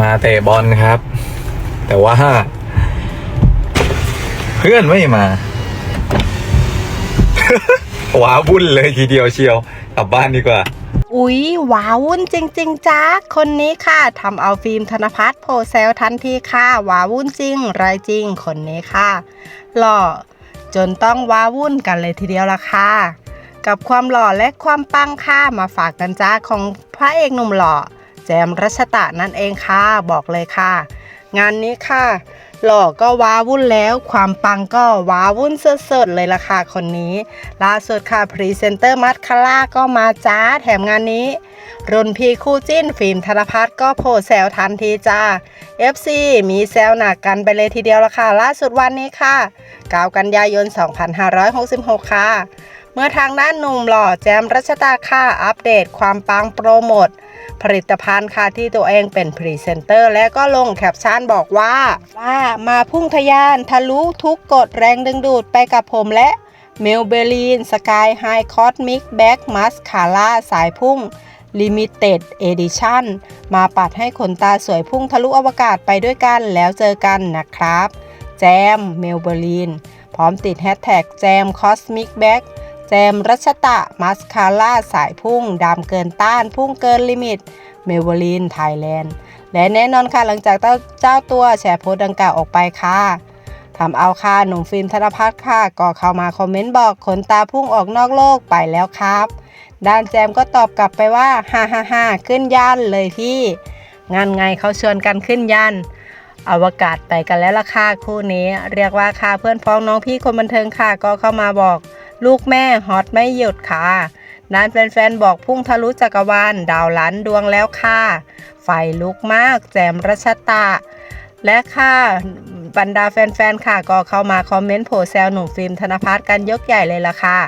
มาเตะบอลครับ แต่ว่า เพื่อนไม่มาว้าวุ่นเลยทีเดียวเชียวกลับบ้านดีกว่า อุ๊ยว้าวุ่นจริง ๆจ้าคนนี้ค่ะทำเอาฟิล์มธนพัฒน์โพเซลทันทีค่ะว้าวุ่นจริงไรายจริง คนนี้ค่ะ หล่อจนต้องว้าวุ่นกันเลยทีเดียวละค่ะกับความหล่อและความปังค่ะมาฝากกันจ้าของพระเอกหนุ่มหล่อ แจมรัชตะนั่นเองค่ะ บอกเลยค่ะ งานนี้ค่ะ หล่อก็ว้าวุ่นแล้ว ความปังก็ว้าวุ่นสดๆเลยล่ะค่ะคนนี้ ล่าสุดค่ะพรีเซนเตอร์มัดคาร่าก็มาจ้าแถมงานนี้รุ่นพี่คู่จิ้นฟิล์มธนพัฒน์ก็โพสต์แซวทันทีจ้า FC มีแซวหนักกันไปเลยทีเดียวละค่ะ ล่าสุดวันนี้ค่ะ 9 กันยายน 2566 ค่ะ เมื่อทางด้านหนุ่มหล่อแจมรัชตาค่ะอัปเดตความปังโปรโมทผลิตภัณฑ์ค่ะที่ตัวเองเป็นพรีเซนเตอร์ และก็ลงแคปชั่นบอกว่าว่ามาพุ่งทะยานทะลุทุกกฎแรงดึงดูดไปกับผมและเมลเบลีนสกายไฮคอสมิกแบ็กมัสคาร่าสายพุ่ง Limited Edition มาปัดให้ขนตาสวยพุ่งทะลุอวกาศไปด้วยกันแล้วเจอกันนะครับ แจมเมลเบลีนพร้อมติดแฮชแท็กแจมคอสมิกแบ็ก แจมรัชตะมัสคาร่าสายพุ่งดำเกินต้าน พุ่งเกินลิมิต เมเวลินไทยแลนด์ และแน่นอนค่ะหลังจากเจ้าตัวแชร์โพสต์ดังกล่าวออกไปค่ะทำเอาค่ะหนุ่มฟิล์มธนพัฒน์ค่ะ ก็เข้ามาคอมเมนต์บอกขนตาพุ่งออกนอกโลกไปแล้วครับ ด้านแจมก็ตอบกลับไปว่าฮ่าฮ่าฮ่าขึ้นยันเลยพี่ งานไงเขาชวนกันขึ้นยันอวกาศไปกันแล้วล่ะค่ะคู่นี้ เรียกว่าค่ะเพื่อนพ้องน้องพี่คนบันเทิงค่ะก็เข้ามาบอก ลูกแม่ฮอตไม่หยุดค่ะด้านแฟนๆบอกพุ่งทะลุจักรวาลดาวล้านดวงแล้วค่ะ ไฟลุกมากแจมรัชตะ และค่ะบรรดาแฟนๆค่ะก็เข้ามาคอมเมนต์โผแซวหนุ่มฟิล์มธนพัฒน์กันยกใหญ่เลยล่ะค่ะ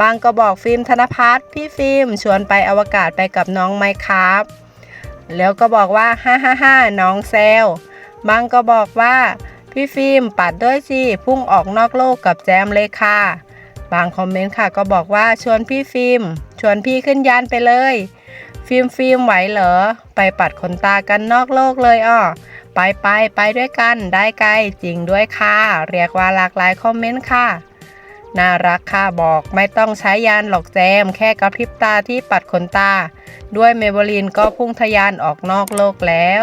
บางก็บอกฟิล์มธนพัฒน์พี่ฟิล์มชวนไปอวกาศไปกับน้องไหมครับ แล้วก็บอกว่าฮ่าฮ่าฮ่าน้องแซวบางก็บอกว่าพี่ฟิล์มปัดด้วยสิพุ่งออกนอกโลกกับแจมเลยค่ะ บางคอมเมนต์ค่ะก็บอกว่าชวนพี่ฟิล์มชวนพี่ขึ้นยานไปเลย ฟิล์มฟิล์มไหวเหรอ ไปปัดขนตากันนอกโลกเลยอ้อไปไปไปด้วยกันได้ไกลจริงด้วยค่ะ เรียกว่าหลากหลายคอมเมนต์ค่ะ น่ารักค่ะบอกไม่ต้องใช้ยานหลอกแจม แค่กระพริบตาที่ปัดขนตา ด้วยเมเบลินก็พุ่งทะยานออกนอกโลกแล้ว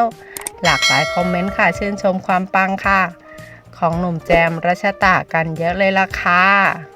หลากหลายคอมเมนต์ค่ะ ชื่นชมความปังค่ะ ของหนุ่มแจมรัชตะกันเยอะเลยล่ะค่ะ